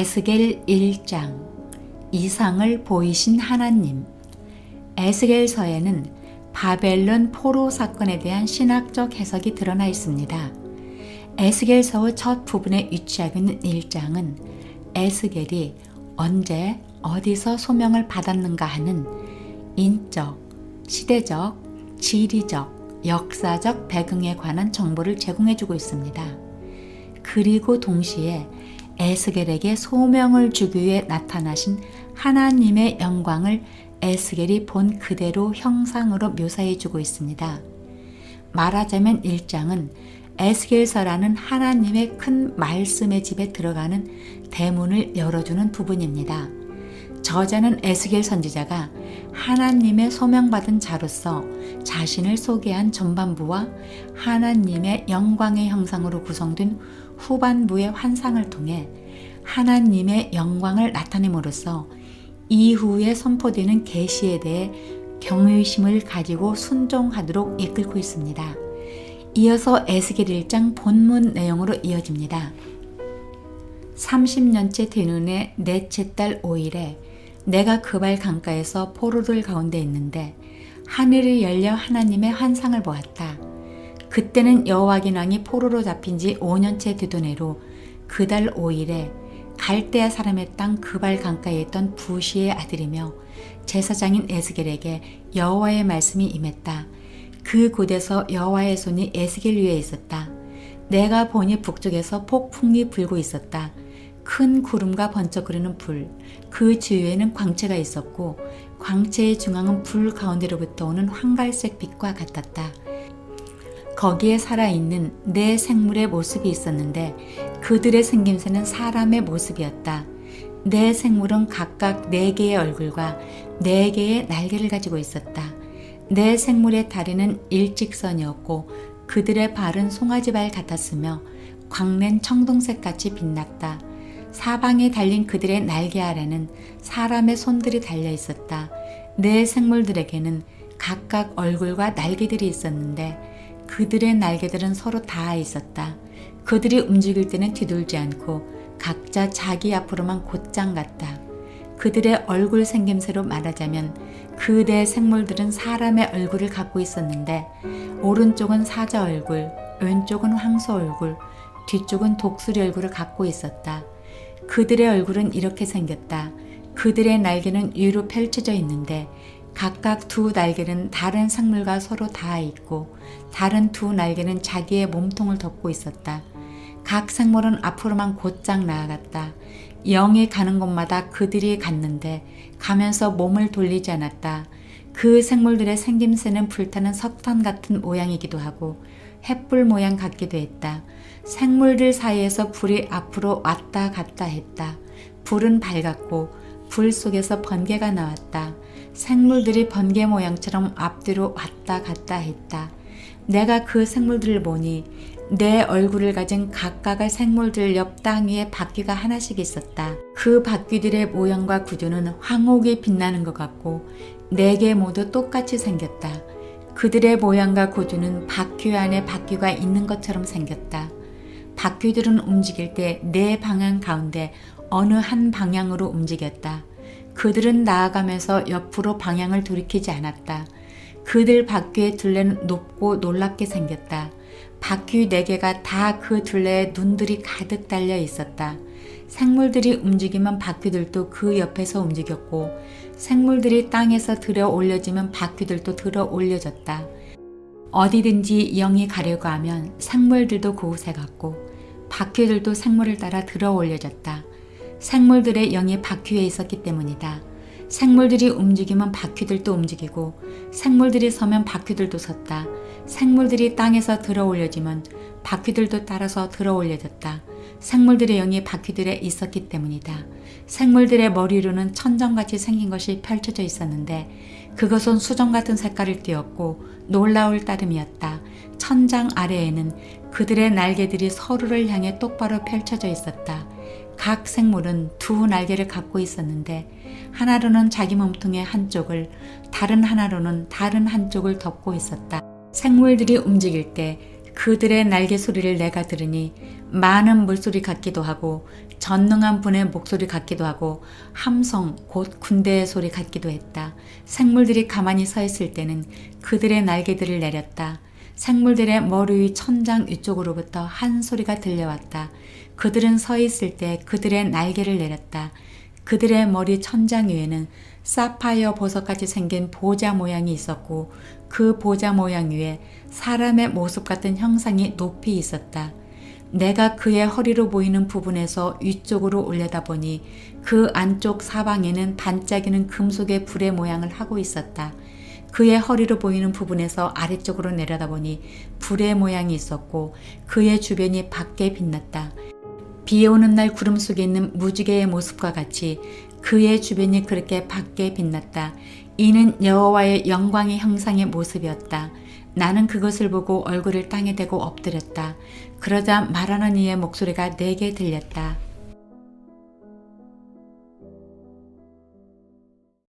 에스겔 1장 이상을 보이신 하나님 에스겔서에는 바벨론 포로 사건에 대한 신학적 해석이 드러나 있습니다. 에스겔서의 첫 부분에 위치하고 있는 1장은 에스겔이 언제 어디서 소명을 받았는가 하는 인적, 시대적, 지리적, 역사적 배경에 관한 정보를 제공해주고 있습니다. 그리고 동시에 에스겔에게 소명을 주기 위해 나타나신 하나님의 영광을 에스겔이 본 그대로 형상으로 묘사해 주고 있습니다. 말하자면 1장은 에스겔서라는 하나님의 큰 말씀의 집에 들어가는 대문을 열어주는 부분입니다. 저자는 에스겔 선지자가 하나님의 소명받은 자로서 자신을 소개한 전반부와 하나님의 영광의 형상으로 구성된 후반부의 환상을 통해 하나님의 영광을 나타냄으로써 이후에 선포되는 계시에 대해 경외심을 가지고 순종하도록 이끌고 있습니다. 이어서 에스겔 1장 본문 내용으로 이어집니다. 30년째 되는 해 넷째 달 5일에 내가 그발 강가에서 포로들 가운데 있는데 하늘이 열려 하나님의 환상을 보았다. 그때는 여호와긴 왕이 포로로 잡힌 지 5년째 되던 해로 그달 5일에 갈대아 사람의 땅 그발 강가에 있던 부시의 아들이며 제사장인 에스겔에게 여호와의 말씀이 임했다. 그 곳에서 여호와의 손이 에스겔 위에 있었다. 내가 보니 북쪽에서 폭풍이 불고 있었다. 큰 구름과 번쩍거리는 불, 그 주위에는 광채가 있었고 광채의 중앙은 불 가운데로부터 오는 황갈색 빛과 같았다. 거기에 살아있는 네 생물의 모습이 있었는데 그들의 생김새는 사람의 모습이었다. 네 생물은 각각 네 개의 얼굴과 네 개의 날개를 가지고 있었다. 네 생물의 다리는 일직선이었고 그들의 발은 송아지 발 같았으며 광낸 청동색 같이 빛났다. 사방에 달린 그들의 날개 아래는 사람의 손들이 달려 있었다. 네 생물들에게는 각각 얼굴과 날개들이 있었는데 그들의 날개들은 서로 닿아 있었다. 그들이 움직일 때는 뒤돌지 않고 각자 자기 앞으로만 곧장 갔다. 그들의 얼굴 생김새로 말하자면 그네 생물들은 사람의 얼굴을 갖고 있었는데 오른쪽은 사자 얼굴, 왼쪽은 황소 얼굴, 뒤쪽은 독수리 얼굴을 갖고 있었다. 그들의 얼굴은 이렇게 생겼다. 그들의 날개는 위로 펼쳐져 있는데 각각 두 날개는 다른 생물과 서로 닿아 있고 다른 두 날개는 자기의 몸통을 덮고 있었다. 각 생물은 앞으로만 곧장 나아갔다. 영이 가는 곳마다 그들이 갔는데 가면서 몸을 돌리지 않았다. 그 생물들의 생김새는 불타는 석탄 같은 모양이기도 하고 햇불 모양 같기도 했다. 생물들 사이에서 불이 앞으로 왔다 갔다 했다. 불은 밝았고 불 속에서 번개가 나왔다. 생물들이 번개 모양처럼 앞뒤로 왔다 갔다 했다. 내가 그 생물들을 보니 내 얼굴을 가진 각각의 생물들 옆 땅 위에 바퀴가 하나씩 있었다. 그 바퀴들의 모양과 구조는 황옥이 빛나는 것 같고 네 개 모두 똑같이 생겼다. 그들의 모양과 구조는 바퀴 안에 바퀴가 있는 것처럼 생겼다. 바퀴들은 움직일 때 네 방향 가운데 어느 한 방향으로 움직였다. 그들은 나아가면서 옆으로 방향을 돌이키지 않았다. 그들 바퀴의 둘레는 높고 놀랍게 생겼다. 바퀴 네 개가 다 그 둘레에 눈들이 가득 달려 있었다. 생물들이 움직이면 바퀴들도 그 옆에서 움직였고 생물들이 땅에서 들어 올려지면 바퀴들도 들어 올려졌다. 어디든지 영이 가려고 하면 생물들도 그곳에 갔고 바퀴들도 생물을 따라 들어 올려졌다. 생물들의 영이 바퀴에 있었기 때문이다. 생물들이 움직이면 바퀴들도 움직이고 생물들이 서면 바퀴들도 섰다. 생물들이 땅에서 들어 올려지면 바퀴들도 따라서 들어 올려졌다. 생물들의 영이 바퀴들에 있었기 때문이다. 생물들의 머리로는 천정같이 생긴 것이 펼쳐져 있었는데 그것은 수정 같은 색깔을 띠었고 놀라울 따름이었다. 천장 아래에는 그들의 날개들이 서로를 향해 똑바로 펼쳐져 있었다. 각 생물은 두 날개를 갖고 있었는데 하나로는 자기 몸통의 한쪽을 다른 하나로는 다른 한쪽을 덮고 있었다. 생물들이 움직일 때 그들의 날개 소리를 내가 들으니 많은 물소리 같기도 하고 전능한 분의 목소리 같기도 하고 함성 곧 군대의 소리 같기도 했다. 생물들이 가만히 서 있을 때는 그들의 날개들을 내렸다. 생물들의 머리 위 천장 위쪽으로부터 한 소리가 들려왔다. 그들은 서 있을 때 그들의 날개를 내렸다. 그들의 머리 천장 위에는 사파이어 보석같이 생긴 보자 모양이 있었고 그 보자 모양 위에 사람의 모습 같은 형상이 높이 있었다. 내가 그의 허리로 보이는 부분에서 위쪽으로 올려다보니 그 안쪽 사방에는 반짝이는 금속의 불의 모양을 하고 있었다. 그의 허리로 보이는 부분에서 아래쪽으로 내려다보니 불의 모양이 있었고 그의 주변이 밝게 빛났다. 비 오는 날 구름 속에 있는 무지개의 모습과 같이 그의 주변이 그렇게 밝게 빛났다. 이는 여호와의 영광의 형상의 모습이었다. 나는 그것을 보고 얼굴을 땅에 대고 엎드렸다. 그러자 말하는 이의 목소리가 내게 들렸다.